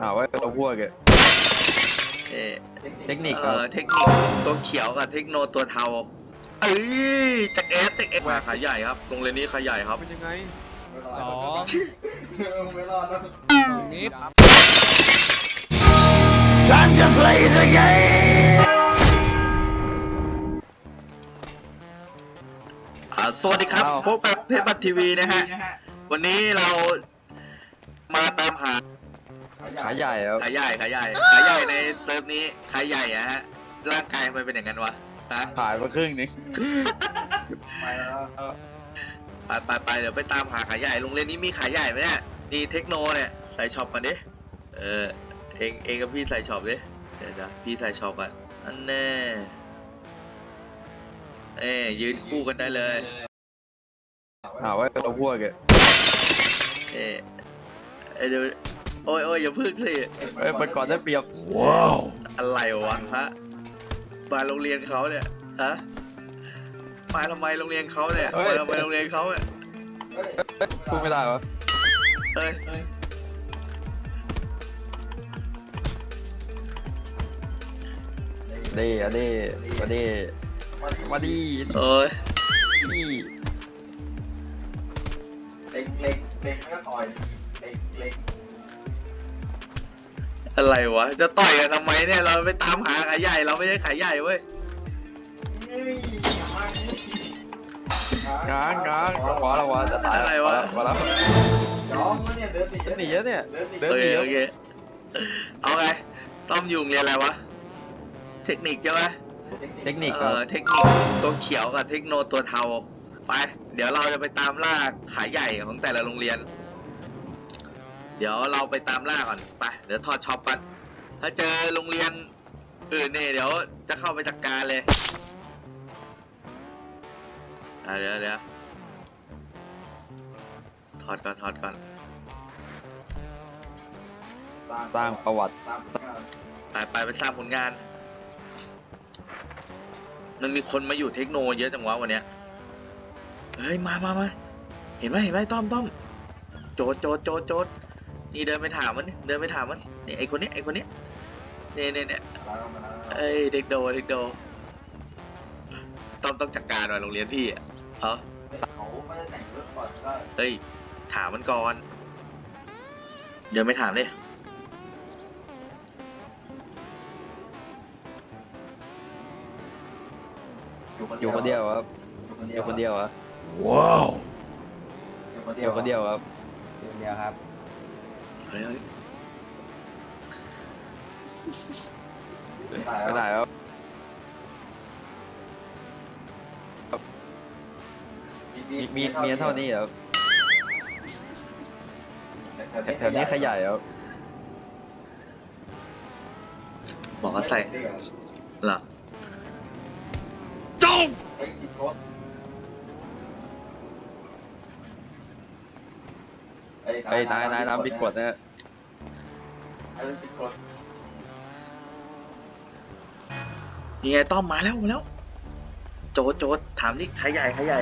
หาว่าเราพวกอะเอ่อเทคนิคเอครับอเทคนิคตัวเขียวกับเทคโนตัวเทาเอ้ยจากเอสจากเอสมาขายใหญ่ครับโรงเรียนนี้ขายใหญ่ครับ เป็นยังไงสองไม่รอดแล้วสองนิด อ่าสวัสดีครับอ้าว พบกับเพชรบัตทีวีนะฮะ วันนี้เรามาตามหา ขาใหญ่ครับขายใหญ่ขายใหญ่ขายใหญ่ในเซิร์ฟนี้ขายใหญ่อะฮะร่างกายมันเป็นอย่างนั้นวะฮะผ่านมาครึ่งหนึงไปแล้วไปไปไปเดี๋ยวไปตามหาขายใหญ่โรงเรียนนี้มีขายใหญ่ไหมเนี่ยนี่เทคโนเนี่ยใส่ช็อปกันดิเออเองเองกับพี่ใส่ช็อปดิเดี๋ยวนะพี่ใส่ช็อปกันอันแน่เอ้ยยืนคู่กันได้เลยหาว่าเราพวกอะเอ้ยเอ้ยเดี๋ยว โอ้ยโอ้ยอย่าพึ่งสิเอ้ยมันก่อนได้เปรียบอะไรวะฮะมาโรงเรียนเขาเนี่ยฮะมาทำไมโรงเรียนเขาเนี่ยมาทำไมโรงเรียนเขาเนี่ยพูดไม่ได้วะเอ้ยเด้อะเด้มาเด้มาดีโอ้ยนี่เล็งเล็งเล็งก็ต่อย อะไรวะ จะต่อยกันทำไมเนี่ย เราไปตามหาขายใหญ่ เราไม่ใช่ขายใหญ่เว้ยเฮ้ยง้างง้างขวาละวะจะตายอะไรวะขวาแล้วยอมแล้วเนี่ยเดินหนีจะหนีแล้วเนี่ยเดินหนีเดินโอหเคนีโอเคเอาไงต้อมยุงเรียนอะไรวะ เทคนิคใช่ไหมเทคนิคเอครับอเทคนิคตัวเขียวกับเทคโนตัวเทาไป เดี๋ยวเราจะไปตามล่าขายใหญ่ของแต่ละโรงเรียน เดี๋ยวเราไปตามล่าก่อนไปเดี๋ยวถอดช็อปกันถ้าเจอโรงเรียนอื่นเนี่ยเดี๋ยวจะเข้าไปจัดการเลยอะเดี๋ยวเดี๋ยวถอดก่อนถอดก่อนสร้างประวัติสร้างสร้างไปไปไปสร้างผลงาน มันมีคนมาอยู่เทคโนเยอะจังวะวันเนี้ยเฮ้ยมามามาเห็นไหมเห็นไหมต้อมต้อมโจดโจดโจดโจด นี่เดินไปถามมันนี่เดินไปถามมันนี่ไอคนนี้ไอคนนี้เนี่ยเนี่ยเนี่ยแล้วมาแล้วเอ้ยเด็กโดเด็กโดต้อมต้องจัดการหน่อยโรงเรียนพี่อะเหรอเขาไม่ได้แต่งเรื่องก่อนก็เฮ้ยถามมันก่อนเดินไปถามเลยอยู่คนเดียวครับออยู่คนเดียวครับอยู่คนอเดียวยู่คนเดียวครับอยู่เดียวครับ เฮ้ยเฮ้ยไม่ได้ครับมีมีเมียเท่านี้ครับแถวนี้ขยายครับบอกว่าใส่เหรอเฮ้ยผิดกฎเอ้ยนายนายน้ำผิดกฎนะ เออผิดกฎนี่ไงต้อมมาแล้วมาแล้ว โจดโจดถามนี่ใครใหญ่ใครใหญ่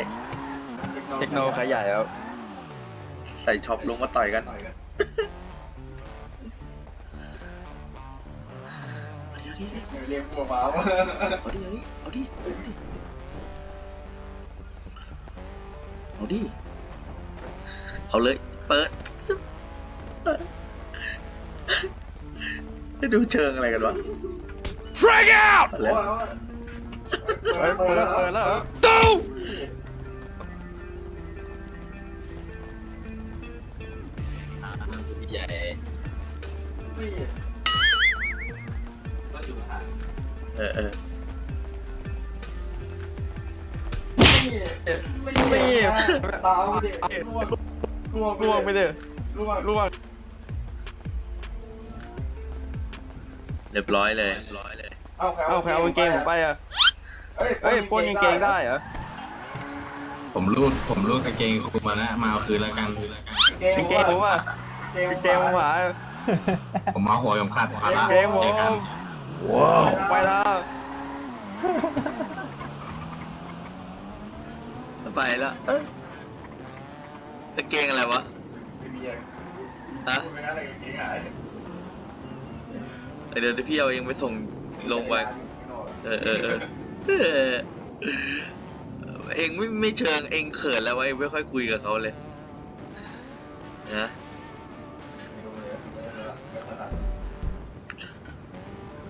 เทคโนขยายครับใส่ช็อปลงมาต่อยกันต่อยกันเอาดิเรียกพวกเบาเอาดิเอาดิเอาดิเอาเลย เปิดซึบเปิด จะดูเชิงอะไรกันวะ Frag out เปิดแล้วเฮ้ยเปิดเปิดแล้วเหรอใหญ่เออเออไม่ตามดิล่วงล่วงล่วงไปเลยล่วงล่วง เรียบร้อยเลยเรียบร้อยเลย เอาใครเอ้าใครเอากางเกงผมไปอะเอ้ยปล้นกางเกงได้เหรอผมรูดผมรูดกางเกงคุณมาแล้วมาเอาคืนแล้วกัน กางเกงผมอะกางเกงผมหายผมเอาหัวผมขาดหัวละกางเกงผมเจอกันไปแล้วไปแล้วเอ้ยกางเกงอะไรวะไม่มีอะฮะ ไม่งั้นอะไรกางเกงหาย เดี๋ยวพี่เอาเองไปส่งลงไปเออเออเออเออเองไม่ไม่เชิงเองเขินแล้ววะเองไม่ค่อยคุยกับเขาเลยนะ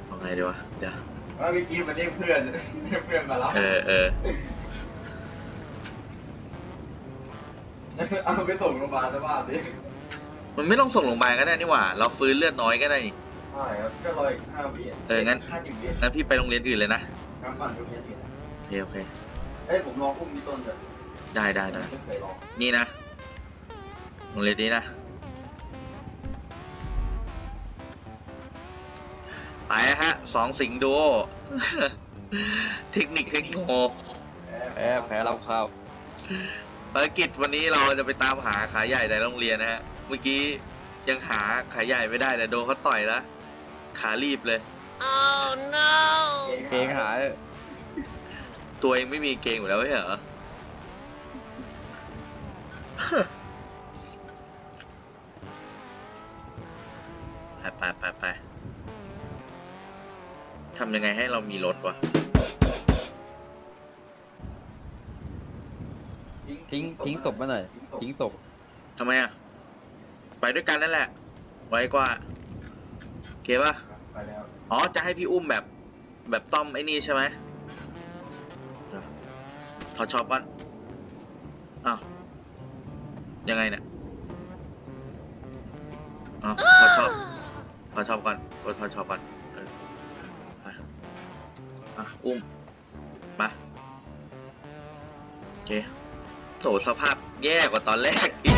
เอาไงดีวะเดี๋ยวว่าเมื่อกี้มันเรียกเพื่อนเรียกเพื่อนมาแล้วเออเออเอาไปส่งโรงพยาบาลแล้วบ้าสิมันไม่ต้องส่งโรงพยาบาลก็ได้นี่หว่า เราฟื้นเลือดน้อยก็ได้นี่ ใช่ครับก็รออีกห้าวิเอองั้น ห้าสิบวิงั้นพี่ไปโรงเรียนอื่นเลยนะน้ำมันทุกทีโอเคโอเค เอ้ยผมลองอุ้มพี่ต้นจะได้ได้ได้ไม่เคยลองนี่นะโรงเรียนนี้นะไปฮะสองสิงห์ดูโอ เทคนิคเทคโนแพ้แพ้รับข้าวภารกิจวันนี้เราจะไปตามหาขายใหญ่ในโรงเรียนนะฮะ เมื่อกี้ยังหาขายใหญ่ไม่ได้แต่โดนเขาต่อยแล้ว ขารีบเลยเกงหายตัวเองไม่มีเกงอยู่แล้วไม่ใช่เหรอ ไปไปไปไปทำยังไงให้เรามีรถวะ ทิ้งทิ้งศพมาหน่อย ทิ้งศพทำไมอะ ไปด้วยกันนั่นแหละ ไว้กว่าโอ เคป่ะ ไปแล้วอ๋อ จะให้พี่อุ้มแบบ แบบต้อมไอ้นี่ใช่ไหมถอดช็อปก่อนอ้าว ยังไงเนี่ยอ้าวถอดช็อปถอดช็อปก่อนกดถอดช็อปก่อนเออไปอะอุ้ม มา โอเคโถสภาพแย่กว่าตอนแรกอีก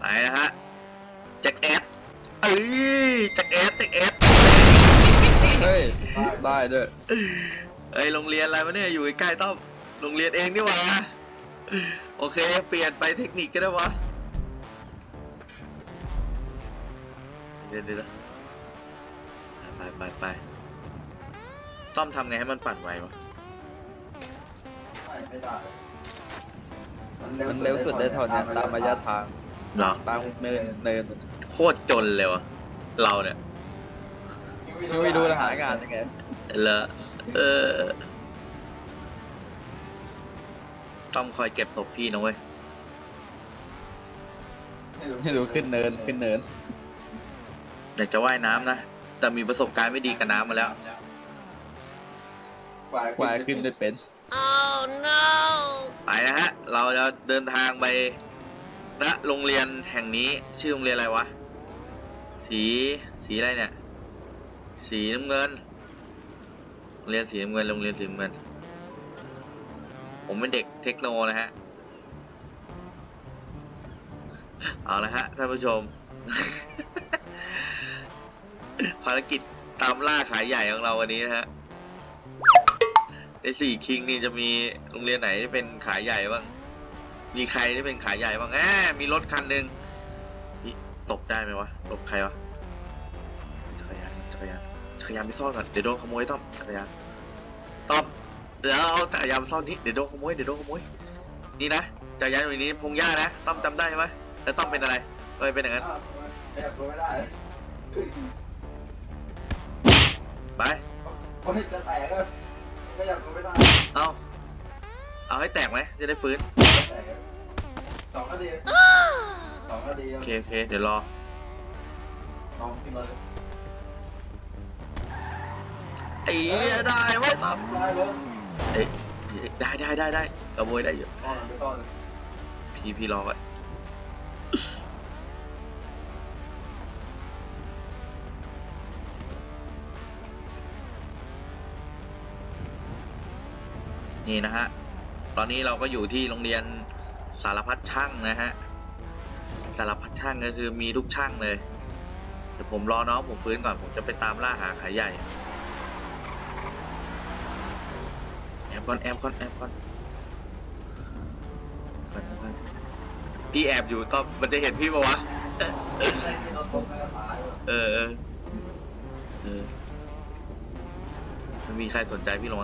ไปนะฮะแจ็คแอดเอ้ยแจ็คแอดแจ็คแอดเฮ้ย ได้ด้วยเอ้ย โรงเรียนอะไรวะเนี่ย อยู่ใกล้ๆต้อมโรงเรียนเองนี่หว่า โอเค เปลี่ยนไปเทคนิคก็ได้วะ เดี๋ยวเดี๋ยวไปไปไปต้อมทำไงให้มันปั่นไววะ ไม่ได้ มันเร็วสุดได้เท่าเนี้ยตามระยะทาง เหรอตามเนินเนินโคตรจนเลยวะเราเนี่ยยังไม่ดูแลหางานยังไงเลอะเออต้องคอยเก็บศพพี่นะเว้ยให้ดูขึ้นเนินขึ้นเนินอยากจะว่ายน้ำนะ แต่มีประสบการณ์ไม่ดีกับน้ำมาแล้วควายขึ้นไม่เป็นไปนะฮะ เราจะเดินทางไป ณโรงเรียนแห่งนี้ชื่อโรงเรียนอะไรวะ สีสีอะไรเนี่ย สีน้ำเงินโรงเรียนสีน้ำเงินโรงเรียนสีน้ำเงิน ผมเป็นเด็กเทคโนนะฮะ เอาละฮะท่านผู้ชม ภารกิจตามล่าขายใหญ่ของเราวันนี้นะฮะในสี่คิงนี่จะมีโรงเรียนไหนที่เป็นขายใหญ่บ้าง มีใครที่เป็นขายใหญ่บ้างแอบมีรถคันหนึ่งนี่ตกได้ไหมวะตกใครวะจักรยานจักรยานจักรยานไปซ่อนก่อนเดี๋ยวโดนขโมยต้อมจักรยานต้อมเดี๋ยวเอาจักรยานไปซ่อนนี่เดี๋ยวโดนขโมยเดี๋ยวโดนขโมยนี่นะจักรยานอยู่ในนี้พงหญ้านะต้อมจำได้ไหมแล้วต้อมเป็นอะไรทำไมเป็นอย่างนั้นไม่อยากตัวไม่ได้ไปโอ้ยจะแตกแล้วไม่อยากตัวไม่ได้เอาเอาให้แตกไหมจะได้ฟื้นแตก สองคดีสองคดีโอเคโอเคเดี๋ยวรอน้องขึ้นมาเลยไอ้เหี้ยได้ไว้ยต้อมได้เลยเอ้ยได้ได้ได้ได้ขโมยได้อยู่ต้อนไปต้อนเลยพี่พี่รอก่อนนี่นะฮะ ตอนนี้เราก็อยู่ที่โรงเรียน สารพัดช่างนะฮะ สารพัดช่างก็คือมีทุกช่างเลย เดี๋ยวผมรอน้องผมฟื้นก่อนผมจะไปตามล่าหาขายใหญ่แอบก่อนแอบก่อนแอบก่อนพี่แอบอยู่ต้องมันจะเห็นพี่ปะวะ เออ เออเออมีใครสนใจพี่หรอ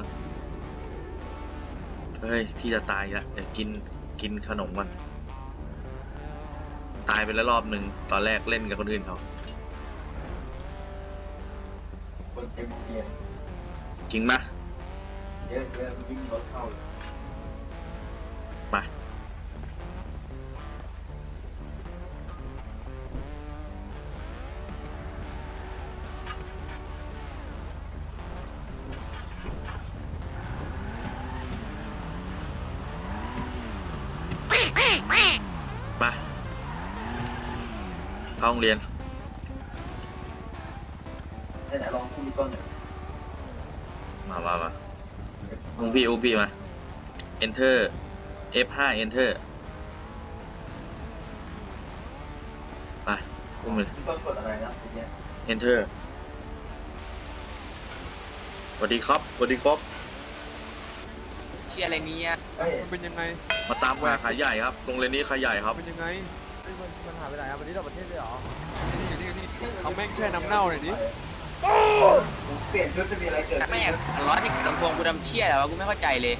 เฮ้ย พี่จะตายละเดี๋ยวกิน กินขนมก่อนตายไปแล้วรอบหนึ่งตอนแรกเล่นกับคนอื่นเขาคนเต็มเรียนจริงปะเยอะเยอะยิ่งรถเข้าเลยไปไป รงเรียนแต่ไหนลองพูดมีต้นเนี่ยมามามาอุ้งพี่อุ้งพี่มา enter F5 enter ไปอุ้มเลยมีต้นกดอะไรนะทีเนี้ย enter สวัสดีครับสวัสดีครับ เชียอะไรเนี่ยเอ้ย มันเป็นยังไง มาตามหาขายใหญ่ครับโรงเรียนนี้ขายใหญ่ครับเป็นยังไงเฮ้ย มันมันหายไปไหนครับวันนี้เราประเทศเลยเหรอนี่นี่นี่เอาแม่งแช่น้ำเน่าหน่อยดิผมเปลี่ยนชุดจะมีอะไรเกิดขึ้นแม่งร้อนที่ลำโพงกูดำเชี่ยแล้ววะกูไม่เข้าใจเลย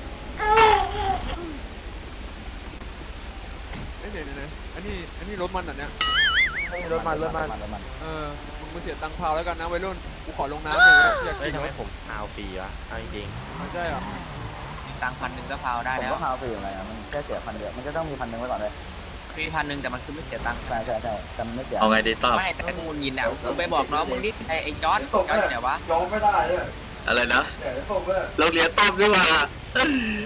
เอ้ยเดี๋ยวเดี๋ยวเดี๋ยวอันนี้อันนี้รถมันเหรอเนี่ย รถมันรถมันเออ มึงมาเสียตังค์เผาแล้วกันนะวัยรุ่น กูขอลงน้ำหน่อยอยากเฮ้กิยนทำไมรถผมเอาฟรีวะเอาจริงไม่ใช่เหรอ ตังค์พันหนึ่งก็พาวได้ผมแล้วก็พาวฟรีอยู่ไงอะมันแค่เสียพันเดียวมันก็ต้องมีพันหนึ่งไว้ก่อนเลย มีพันหนึ่งแต่มันคือไม่เสียตังค์ใช่ใช่ใช่แต่มันไม่เสียเอาไงดีตอบไม่แต่กูยินอะกูไปบอกน้องมึงดิไอ้ไอ้จอร์ดจอร์ดอยู่ไหนวะยอมไม่ได้เลยอะไรนะแต่ผมว่าโรงเรียนต้อมด้วยว่า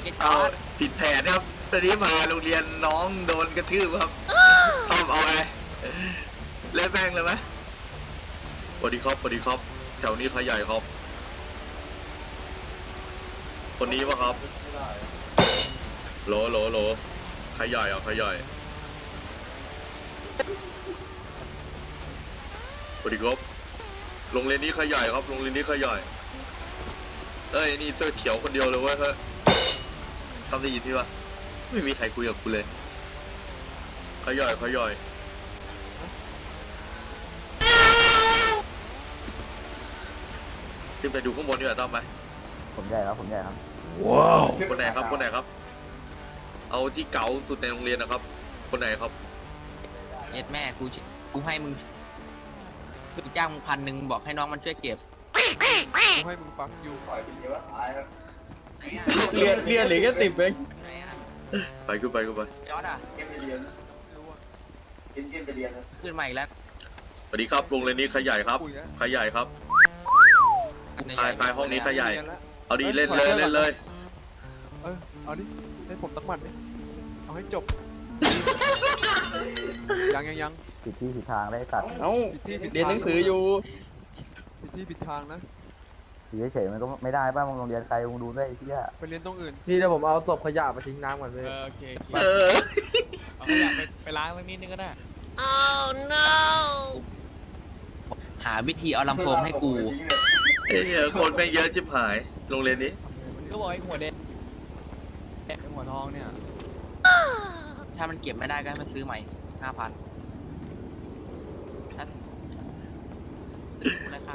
ไอ้จเอาอร์ดผิดแผนครับ ตอนนี้มาโรงเรียนน้องโดนกระทืบครับต้อมเอาไงเล่นแม่งเลยไหมสวัสดีครับสวัสดีครับ แถวนี้ขายใหญ่ครับ คนนี้ปะครับ ไม่ได้โหลโหลโหลขายใหญ่เหรอะขายใหญ่ สวัสดีครับ โรงเรียนนี้ขายใหญ่ครับ โรงเรียนนี้ขายใหญ่เอ้ยนี่เสื้อเขียวคนเดียวเลยเว้ยเฮ้ยทำได้ยินที่ปะไม่มีใครคุยกับกูเลยขายใหญ่ขายใหญ่ขึ้นไปดูข้างบนดีกว่าต้อมไหมผมใหญ่ครับผมใหญ่ครับ Wow. คนไหนครับ คนไหนครับ เอาที่เก๋าสุดในโรงเรียนนะครับ คนไหนครับ เย็ดแม่กูกูให้มึงกูจ้างมึงพันหนึ่งบอกให้น้องมันช่วยเก็บกูให้มึงฟังอยู่ปล่อยไปเดียวว่าตายครับเรียนเรียนเหรือแค่สิบเองไหนอะไปขึ้นไปขึ้นไปจอร์ดอะเก็บไปเรียนกินกินไปเรียนนะขึ้นมาอีกแล้วสวัสดีครับโรงเรียนนี้ขยายครับคุยแล้วขยายครับในขายขายห้องนี้ขยายเรีนแล้วเอาดีเล่นเลยเล่นเลย เออเอาดิให้ผมตักหมัดดิเอาให้จบ ยังยังยังผิดที่ผิดทางได้ตัดเอ้าผิดที่ผิดเรียนหนังสืออยู่ผิดที่ผิดทางนะ อยู่เฉยๆมันก็ไม่ได้ป่ะมึงโรงเรียนใครมึงดูด้วยไอ้เหี้ยไปเรียนตรงอื่น พี่เดี๋ยวผมเอาศพขยะมาทิ้งน้ำก่อนเลยโอเคเออเอาขยะไปไปล้างสักนิดนึงก็ได้หาวิธีเอาลำโพงให้กูเอ้ยคนไม่งเยอะชิบหาย โรงเรียนนี้ ก็บอกไอ้หัวแดงไอ้หัวทองเนี่ย ถ้ามันเก็บไม่ได้ก็ให้มันซื้อใหม่ห้าพันถ้า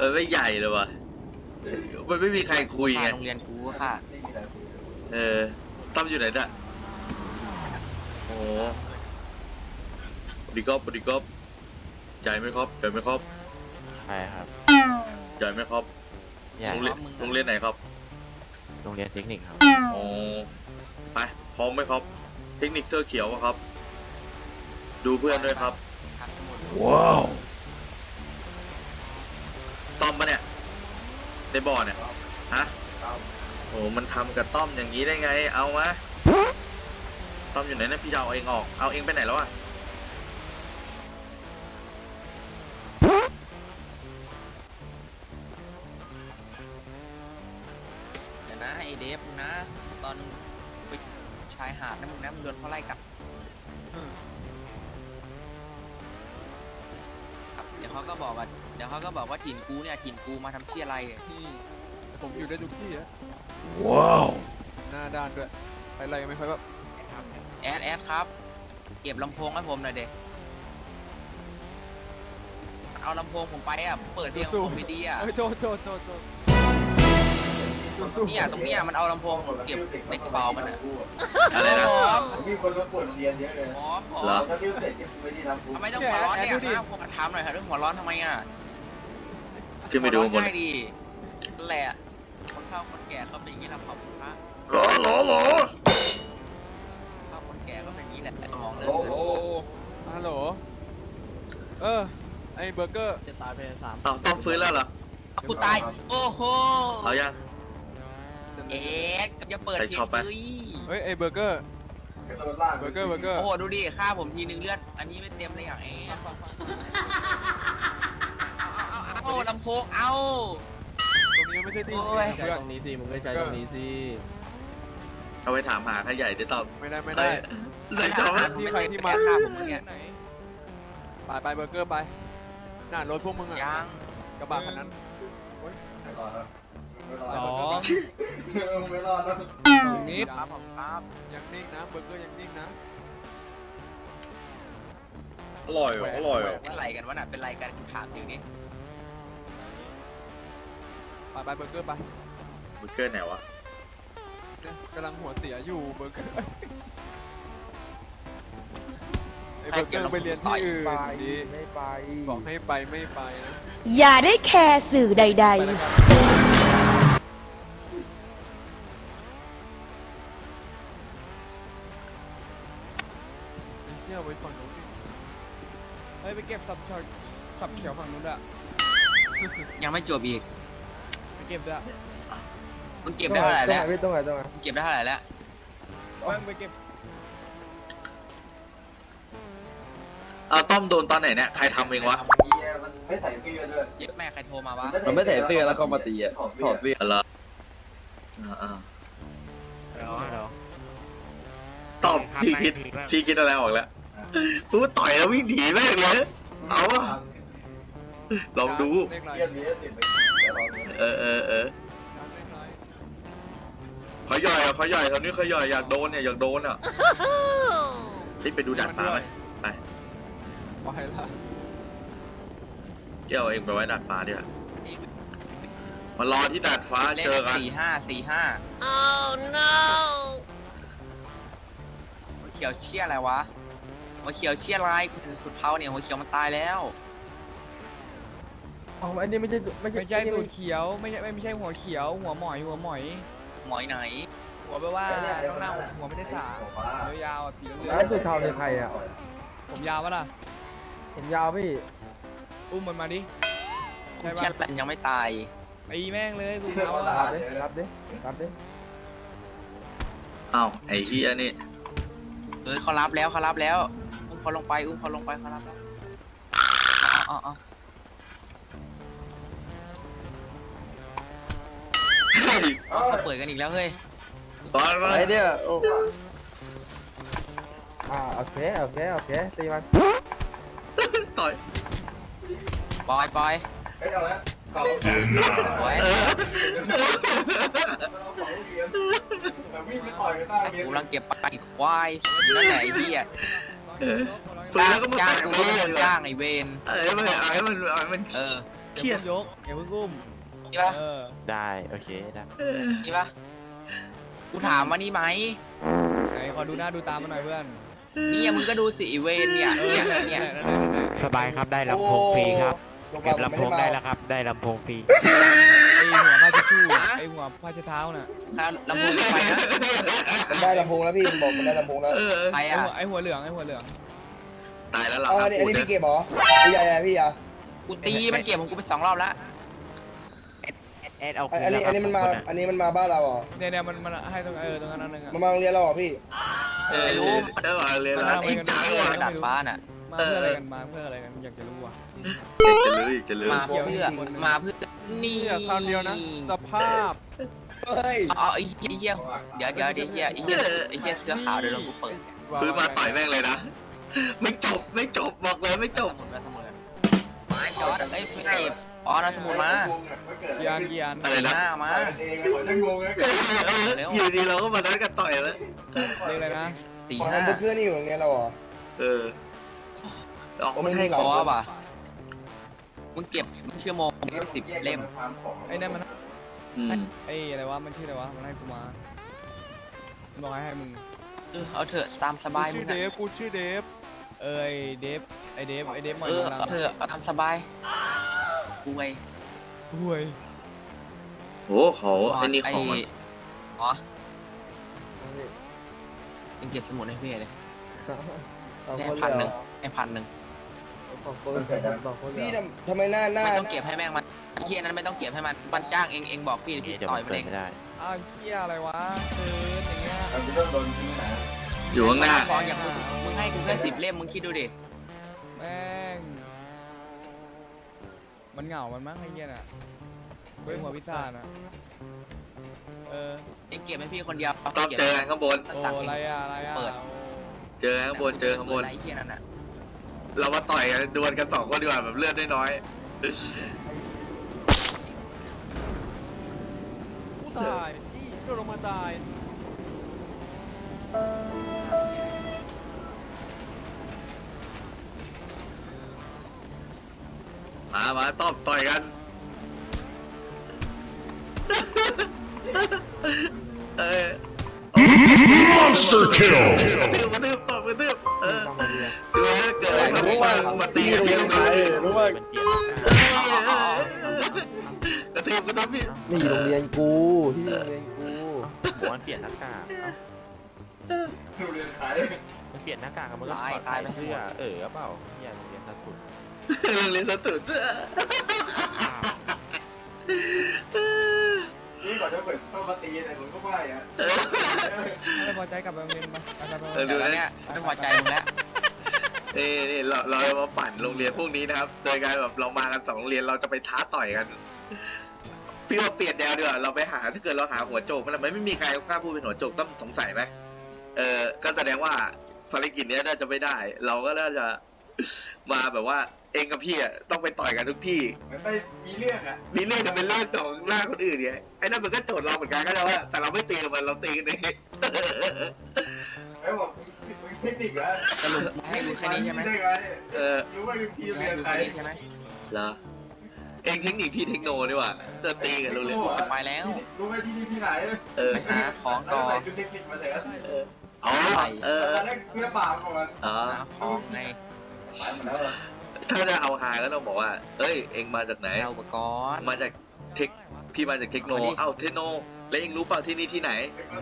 เออไม่ใหญ่เลยว่ะมันไม่มีใครคุยไงโรงเรียนกูก็ค่ะไม่มีอะไรคุยเออตั้มอยู่ไหนน่ะโอ้สวัสดีครับสวัสดีครับใหญ่ไหมครับใหญ่ไหมครับใช่ครับใหญ่ไหมครับใหญ่โรงเรียนโรงเรียนไหนครับ โรงเรียนเทคนิคครับอ๋อไปพร้อมไหมครับ เทคนิคเสื้อเขียวอะครับ ดูเพื่อนด้วยครับครับสมุด Wow. ต้อมปะเนี่ยในบ่อเนี่ยฮะโอ้มันทำกับต้อมอย่างนี้ได้ไง เอามาต้อมอยู่ไหนนะพี่จะเอาเองออกเอาเองไปไหนแล้วอะเดี๋ยวนะไอเดฟมึงนะ ตอนไป ชายหาดนะมึงนะมึงโดนเขาไล่กลับอืมเดี๋ยวเขาก็บอกว่าเดี๋ยวเขาก็บอกว่าถิ่นกูเนี่ยถิ่นกูมาทำเชี่ยอะไรเนี่ยที่ผมอยู่ได้ทุกที่อะ Wow. หน้าด้านด้วยไปอะไรกันไม่ค่อยแบบแอดแอดครับ เก็บลำโพงให้ผมหน่อยเด็กเอาลำโพงผมไปอะผมเปิดเพลงของผมไม่ดีอะเอ้ยโทษโทษโทษโทษ เนี่ยตรงเนี้ยมันเอาลำโพงผมเก็บในกระเป๋ามันอะอะไรนะ มีคนมาปวดโรงเรียนเยอะเลยหมอหมอเหรอแล้วที่เสร็จไม่ได้ทำกูทำไมต้องหัวร้อนเนี่ยฮะผมถามหน่อยเถอะเรื่องหัวร้อนทำไมอะขึ้นไปดูข้างบนง่ายดีนั่นแหละคนเฒ่าคนแก่เขาเป็นอย่างนี้แหละขอบคุณพระหรอหรอหรอเฒ่าคนแก่ก็เป็นอย่างนี้แหละสมองเลยโอ้โหฮัลโหล เออ ไอ้เบอร์เกอร์ จะตายไปสาม เอาต้องฟื้นแล้วเหรอ กูตาย โอ้โห เอายัง เอ๊ะกับจะเปิดใครเพลชอบงไหมเฮ้ยเฮ้ยไอ้เบอร์เกอร์กระโดดล่างเบอร์เกอร์เบอร์เกอร์โอ้โหดูดิฆ่าผมทีนึงเลือด อันนี้ไม่เต็มเลยอย่างเอ๊ะเอาเอาเอาเอาลำโพงเอา ตรงนี้ไม่ใช่ที่โอ้ย เพื่อน ตรงนี้สิมึงก็ใจตรงนี้สิ เอาไปถามหาใครใหญ่ได้ตอบไม่ได้ไม่ได้ใส่จอมที่ใครที่มา ฆ่าผมเมื่อกี้ไปไปเบอร์เกอร์ไปน่ารถพวกมึงอะยังกระบะคันนั้น ไม่รอดแล้วไม่รอดสแล้วองไม่รอดแล้วตรงนี้ครับผมครับยังนิ่งนะเบอร์เกอร์ยังนิ่งนะอร่อยเหรออร่อยเหรอเป็นไรกันวะน่ะเป็นไรกันกูถามจริงดิไปไปเบอร์เกอร์ไปเบอร์เกอร์ไหนวะเนี่ยกำลังหัวเสียอยู่เบอร์เกอร์ไอ้เบอร์เกอร์ไปเรียนที่อื่นดีไม่ไปบอกให้ไปไม่ไปนะอย่าได้แคร์สื่อใด ๆ ยังไม่จบอีกไปเก็บด้วยมึงเก็บได้เท่าไหร่แล้วตรงไหนตรงไหนมึงเก็บได้เท่าไหร่แล้วเพิ่งไปเก็บเอาต้อมโดนตอนไหนเนี่ยใครทำเองวะมันไม่ใส่เสื้อด้วยเย็ดแม่ใครโทรมาวะมันไม่ใส่เสื้อแล้วก็มาตีอะถอดเสื้ออะไรอ่าอ่าเดี๋ยวเดี๋ยวตอบพี่คิดพี่คิดอะไรออกแล้วกูต่อยแล้ววิ่งหนีแม่งเลยเอาวะ ลองดู เลขอะไรเยี่ยมนี้ติดไปเดี๋ยวรอดูเออเออเออเลขอะไรเขาใหญ่อะเขาใหญ่ตอนนี้เขาใหญ่อยากโดนเนี่ยอยากโดนอะเฮ้ยไปดูดัดฟ้าไหมไปไปละเกี่ยวเองไปไว้ดัดฟ้าดีกว่ามารอที่ดาดฟ้าเลขเจอกัน สี่ห้าสี่ห้า oh no หัวเขียวเชี่ยอะไรวะหัวเขียวเชี่ยอะไรกูถึงสุดเท้าเนี่ยหัวเขียวมันตายแล้ว อ๋ออันนี้ไม่ใช่ไม่ใช่ไม่ใช่สูตรเขียวไม่ใช่ไม่ใช่หัวเขียว หัวหมอยหัวหมอย หมอยไหน หัวแปลว่าต้องนั่งหัวไม่ได้สาหัวยาวๆอะสีเหลืองแล้วสุดเทาเนี่ยใครอะๆผมยาวปะล่ะผมยาวพี่อุ้มมันมาดิใช่เชี่ยปะแปนยังไม่ตายตีแม่งเลยกูเอารัอะบดิรับดิรับดิอ้าวไอ้ที่อันนี้เออเขารับแล้วเขารับแล้วอุ้มเขาลงไปอุ้มเขาลงไปเขารับแล้วเอ๋อาเฮ้ยเอ เขาเปิดกันอีกแล้วเฮ้ยตอนมาไอเนี่ยอ่าโอเคโอเคโอเคตีมันต่อยปล่อยปล่อยเฮ้ยเอาละสองปล่อยเออสองเรียนแต่วิ่งไปต่อยกันหน้าเรียนกูกำลังเก็บปลาอีกควายอยู่นั่นแหละไอ้พี่อะเออฟื้นแล้วก็มาจ้างแตะกูมืก็อเป็นคนจ้างไอ้เวนเอ้ยไม่เอาให้มันเอาให้มันเออ เครียดอย่าเพิ่งยกอย่าเพิ่งอุ้ม นี่ปะ เออได้โอเคได้นี่ปะกูถามว่านี่ไหมไหนขอดูหน้าดูตามันหน่อยเพื่อนเนี่ยมึงก็ดูสิไอ้เวนเนี่ยเออเนี่ยนั่นแหละเนี่ยนั่นแหละนั่นแหละสบายครับได้ลำโพงฟรีครับเก็บลำโพงได้แล้วครับ ได้ลำโพงฟรีไอหัวผ้าเช็ดชู่ไอหัวผ้าเช็ดเท้าน่ะถ้าลำโพงไปนะมันได้ลำโพงแล้วพี่มันบอกมันได้ลำโพงแล้วเออไปไออะหัวไอหัวเหลืองไอหัวเหลืองตายแล้วล่ะอ๋ออันนี้อันนี้พี่เก็บเหรอพี่ใหญ่พี่อะกูตีมันเก็บของกูไปสองรอบแล้ว เอ็ดเอาคือันนี้แล้วคอัรับนนี้มันมาขอบคุณะอันนี้มันมาบ้านเราเหรอเนี่ยเนี่ยมันมันให้ตรงเออตรงนั้นอันหนึงอะมันมาโรงเรียนเราเหรอพี่เออไม่รู้เออเอาเลยมันละเอาไอ้ไปจังเอวะอดาดฟ้าน่ะมาเพื่ออะไรกันมาเพื่ออะไรกันอยากจะรู้อะจะเลยจะเลยมาเพื่อมาเพื่อนี่เนี่ยคราวเดียวนะสภาพเฮ้ยอ๋อไอ้เหี้ยเหี้ยเดี๋ยวเดี๋ยวเดี๋ยวเหี้ยไอ้เหี้ยไอ้เหี้ยเสื้อขาวเดี๋ยวเรากูเปิดฟื้นมาต่อยแม่งเลยนะไม่จบไม่จบบอกเลยไม่จสบมุนมาสมุนมาไม้จอดเอ้ยไม่ใช่ อ๋อนะสมุนมากี่อันกี่อันอะไรสี่นะห้ามาเองผมจะงงเลยเอออยู่ดีเราก็มานัดกันต่อยแล้วเรียกอะไรนะสี่ขอห้าแฮมเบอร์เกอร์นี่อยู่โรงเรียนเราเหรอ เออออกมันให้ขขออป่ะมึงเก็บมึงชั่วโมงได้สิบเล่มไอ้นั่นมันอืมไอ้อะไรวะมันชื่ออะไรวะมันให้กูมามันบอกให้ให้มึงเออเอาเถอะตามสบายมึชื่งอเดอะฟกูชื่อเดฟเออไอเดฟไอเดฟไอเดฟหมอยเออดังเอาเถอะเอาตามสบาย กูไงห่วยโอ้เขาไอ้นี่ของมันอ๋อจึงเก็บสมุดให้พี่เลยให้พันหนึ่งให้พันหนึ่งพี่ทำทำไมหน้าหน้าไม่ต้องเก็บให้แม่งมันไอ้เฮียนั้นไม่ต้องเก็บให้มันมันจ้างเองเองบอกพี่เดี๋ยวพี่ต่อยมันเองอ้าวเฮียอะไรวะเกินอย่างเงี้ยอยู่ข้างหน้าฟ้องอย่างมึงมึงให้กูแค่สิบเล่มมึงคิดดูดิ มันเหงา มันมั้งไอ้เหี้ยน่ะเฮ้ยหัวพิซซ่าน่ะเออเองเก็บให้พี่คนเดียวต้องเก็บเจอกันข้างบน โอ้สั่งเออะไรงอะอะไรอะเปิด เจอกันข้างบน เจอข้างบน ไอ้เฮียนั่นน่ะเรามาต่อยกันดวลกันสองคนดีกว่าแบบเลือดน้อยกูตายนี่โดนลงมาตาย มามาต้อมต่อยกัน เออ Monster kill! กระตืบกระตืบตบกระตืบเออดูนะเกิดอะไรขึ้นมามาตีกันที่ตรงนี้รู้ว่ากระตืบกระตืบพี่นี่โรงเรียนกูที่โรงเรียนกูผมว่าเปลี่ยนหน้ากากดูเรียนขายมันเปลี่ยนหน้ากากมันก็ถอดใส่เสื้อเออเปล่าอย่าโรงเรียนทัศน์ โรงเรียนสตุดนี่ก่อนจะเปิดเข้ามาตีแต่ผมก็ว่าอะไม่พอใจกลับไปโรงเรียนมาไปไปไปเออเดี๋ยวแล้วเนี่ยไม่พอใจมึงแล้วนี่นี่เราเราจะมาปั่นโรงเรียนพวกนี้นะครับ โดยการแบบเรามากันสองโรงเรียนเราจะไปท้าต่อยกันพี่ว่าเปลี่ยนแนวดีกว่าเราไปหาถ้าเกิดเราหาหัวโจกมันไม่มีใครกล้าพูดเป็นหัวโจกต้องสงสัยไหมเออก็แสดงว่าภารกิจเนี้ยน่าจะไม่ได้ เราก็น่าจะมาแบบว่าเองกับพี่อะต้องไปต่อยกันทุกที่ เหมือนไปมีเรื่องอะมีเรื่องจะเป็นเรื่องของหน้าคนอื่นไงไอ้นั่นมันก็โจทย์เราเหมือนกันก็ได้ว่าแต่เราไม่ตีกับมันเราตีกันเองไอ้บอกมึงเทคนิคอะสรุปมึงให้รู้แค่นี้ใช่ไหมได้ไงเออรู้ว่าพี่มึงเรีให้ยนรู้ใครแค่นี้ใช่ไหมเหรอเองเทคนิคพี่เทคโนดีกว่าจะตีกันเราเลยจะไปแล้ว รู้ไหมที่นี่ที่ไหนเออไปหาของต่อใส่ชุดเทคนิคมาเสร็จเอออ๋อเออตอนแรกเสื้อเปล่าก่อนอ๋อ หาของไง ไปหมดแล้วอะ ถ้าจะเอาฮาก็ต้องบอกว่า เอ้ย เองมาจากไหน เอาอุปกรณ์ มาจากเทค พี่มาจากเทคโน เอาดิ เอ้าเทคโน แล้วเองรู้เปล่าที่นี่ที่ไหน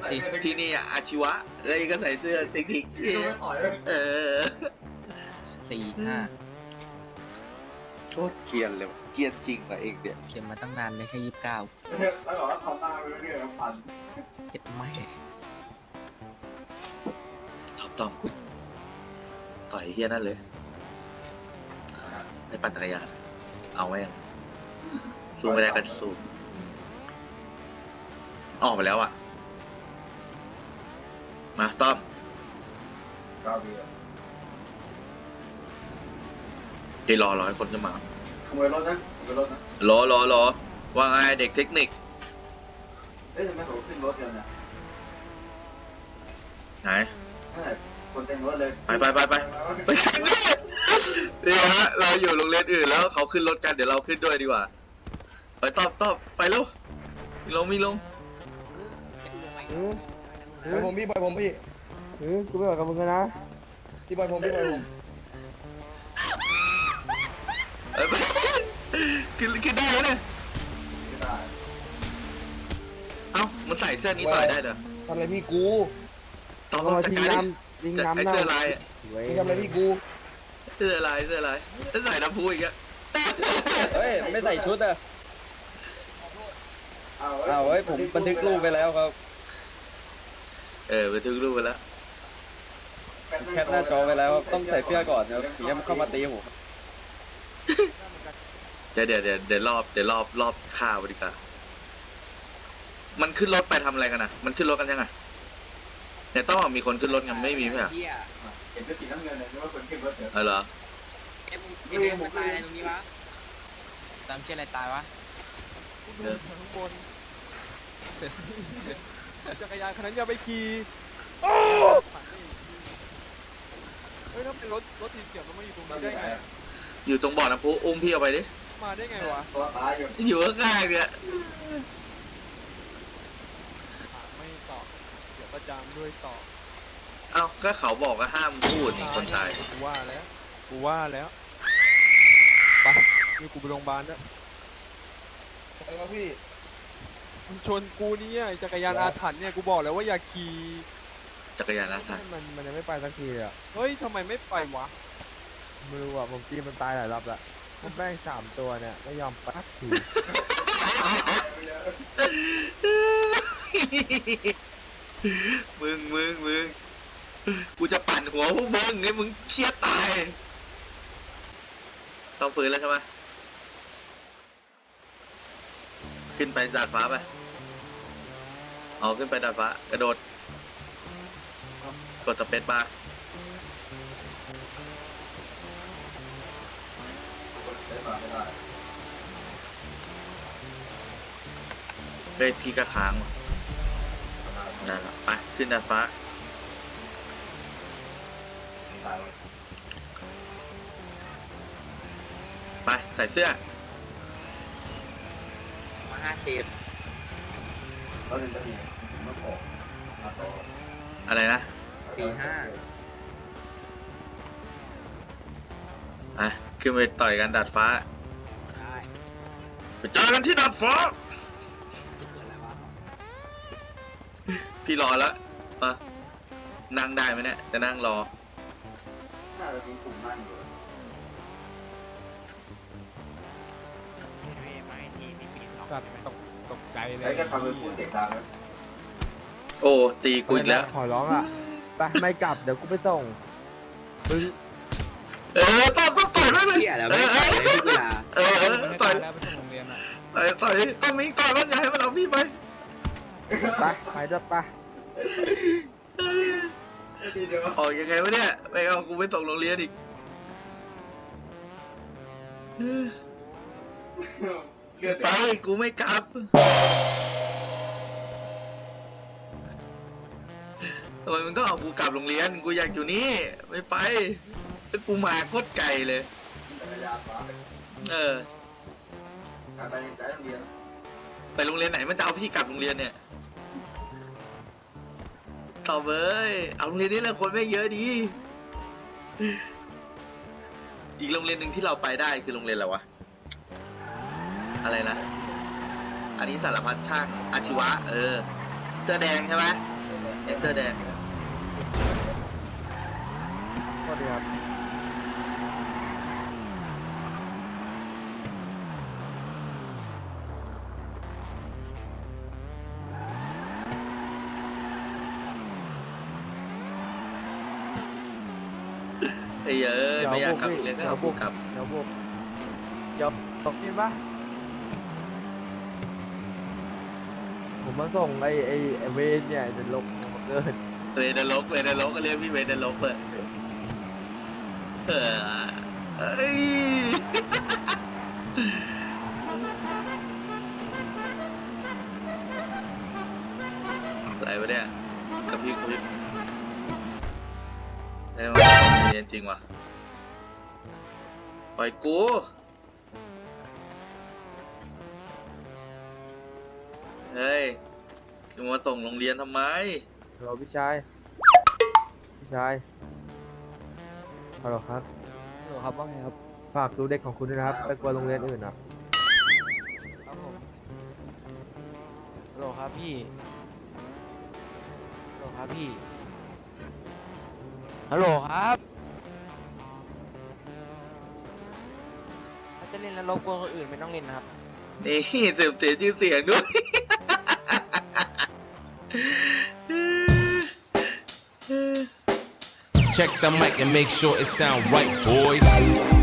ใส่เสื้อเทคนิคที่นี่อะอาชีวะ แล้วเองก็ใส่เสื้อเทคนิคที่รู้ไม่ต่อยเลยเออ สี่ห้าโคตรเกรียนเลยว่ะเกรียนจริงว่ะเองเนี่ยเขียนมาตั้งนานเลยแค่ยี่สิบเก้าแล้วบอกว่าทำหน้าไปเรื่อยๆปั่นเห็ดไม่ตอบตอบกูต่อยไอ้เฮียนั่นเลย ในปั่นจักรยานเอาไว้ยังสู้ไม่ได้ก็สู้ออกไปแล้วอะ มาต้อมก้าวเดียวเดี๋ยวรอรอให้คนขึ้นมาขโมยรถนะขโมยรถนะรอรอรอว่าไงเด็กเทคนิคเอ๊ะทำไมผมขึ้นรถกันเนี่ยไหนคนเต็มรถเลยไปไปไปไปไปกันเลยเดี๋ ยวฮะเราอยู่โรงเรียนอื่นแล้วเขาขึ้นรถกันเดี๋ยวเราขึ้นด้วยดีกว่า ไปตอบตอบไปเร็วมีลงมีลงไปผมพี่ไปผมพี่เออกูไม่บอกกับมึงนะพี่ไปผมพี่ไปผมเอ้ยไปขึ้นขึ้นได้แล้วเนี่ยไม่ได้เอ้ามันใส่เสื้อนี้ต่อยได้เหรอทำอะไรพี่กูตอบก็มาจัดทิ้งการดิน้ำทิ้งจัดน้ำไอ้เน่าเสื้อลายอะมึงทำอะไรพี่กู เสื้อลายเสื้อลายแล้วใส่น้ำพุอีกอะเฮ้ยไม่ใส่ชุดอะเอาอ้าวเฮ้ยผมบันทึกรูปไปแล้วครับเออไปทึกรูปไปแล้วแคปหน้าจอไปแล้วครับต้องใส่เสื้อก่อนเดี๋ยวถึงจะเข้ามาตีผมเดี๋ยวเดี๋ยวเดี๋ยวเดี๋ยวรอบเดี๋ยวรอบรอบข้าวดีกว่ามันขึ้นรถไปทำอะไรกันนะมันขึ้นรถกันยังไงเนี่ยต้องมีคนขึ้นรถกันไม่มีไหมอะ เห็นด้วสีน้ำเงินเลยนึกว่าคนเก็บรถเถอะไรเหรอเอ็มเอ็มตายอะไรตรงนี้วะตามเชื่ออะไรตายวะกูดูข้างบนจักรยานคันนั้นอย่าไปขี่เฮ้ยถ้าเป็นรถรถทีมเขียวมันไม่อยู่ตรงนี้ได้ไง อยู่ตรงบ่อน้ำพุอุ้มพี่เอาไปดิมาได้ไงวะตัวตายอยู่อยู่ข้างๆเนี่ยไม่ตอบเดี๋ยวประจามด้วยตอบ เอ้าก็เขาบอกว่าห้ามพูดนี่คนตายกูว่าแล้ว กูว่าแล้วไปนี่กูไปโรงพยาบาลแล้วอะไรวะพี่มึงชนกูเนี่ยไอ้จักรยานอาถรรพ์เนี่ยกูบอกแล้วว่าอย่าขี่จักรยานนะท่านมันมันยังไม่ไปสักทีอะเฮ้ยทำไมไม่ไปวะไม่รู้อะผมจีมันตายหลายรอบละผมแป้งสามตัวเนี่ยไม่ยอมปักทีมึงมึงมึง กูจะปั่นหัวพวกมึงให้มึงเครียดตาย ต้องฟื้นแล้วใช่ไหมขึ้นไปดาดฟ้าไปเอาขึ้นไปดาดฟ้ากระโดด กดสเปซบาร์ได้มาไม่ได้เฮ้ยพี่ก็ค้างว่ะนั่นแหละไปขึ้นดาดฟ้า ไปใส่เสื้อ มาห้าสิบแล้วมันจะมีมะกอกมาต่ออะไรนะ สี่ห้าอะ ขึ้นไปต่อยกันดาดฟ้า ได้ไปเจอกันที่ดาดฟ้าเกิดอะไรวะพี่รอแล้วมานั่งได้ไหมเนี่ย จะนั่งรอ น่าจะมีกลุ่มนั่งอยู่สัตว์ตกตกใจเลยไอ้ก็ทำเป็นพูดเสียงดังนะโอ้ตีกูอีกแล้ว ขอร้องอะไปไม่กลับเดี๋ยวกูไปส่งมึงเออต้องต้องต่อยด้วยเลยเชี่ยแล้วไม่ไปเลยทุกเวลาเออเออต่อยแล้วไปส่งโรงเรียนอะต่อยต่อยต้องมิงต่อยมันอย่าให้มันเอาพี่ไปไปไปจะไปออ กยังไงวะเนี่ยไม่เอากูไปส่งโรงเรียนอีกเลือดไปกูไม่กลับ ทำไมมึงต้องเอากูกลับโรงเรียน กูอยากอยู่นี่ ไม่ไปแล้วกูมาโคตรไกลเลยจักรยานมาเออการไปแต่โรงเรียนไปโรงเรียนไหนมันจะเอาพี่กลับโรงเรียนเนี่ย ตอบเว้ยเอาโรงเรียนนี้แหละคนไม่เยอะดี อีกโรงเรียนหนึ่งที่เราไปได้คือโรงเรียนอะไรวะ อะไรนะ อันนี้สารพัดช่างอาชีวะ เออ เสื้อแดงใช่ไหมเด็กเสื้อแดงก็ดีครับ ยไม่อยากกลับโรงเรียนก็เอากูกลับ เดี๋ยวบุกเดี๋ยวตกกินปะผมมาส่งไอ้ไอ้ไอ้เวนเนี่ยจะลงเกินเวนรกเวนรกก็เรียกพี่เวนรกเลยเออเอ้ยอะไรวะเนี่ยกระพริบกระพริบได้มาเรียนจริงวะ ปล่อยกู เฮ้ยกูมาส่งโรงเรียนทำไมรอพี่ชาย พี่ชาย ฮัลโหลครับ ฮัลโหลครับว่าไงครับ ฝากดูเด็กของคุณด้วยนะครับ ไปกลัวโรงเรียนอื่นนะครับผมฮัลโหลครับพี่ฮัลโหลครับพี่ฮัลโหลครับ เล่นแล้วรบกวนคนอื่นไม่ต้องเล่นนะครับ นี่เสียเสียชื่อเสียงด้วย Check the mic and make sure it sound right, boys.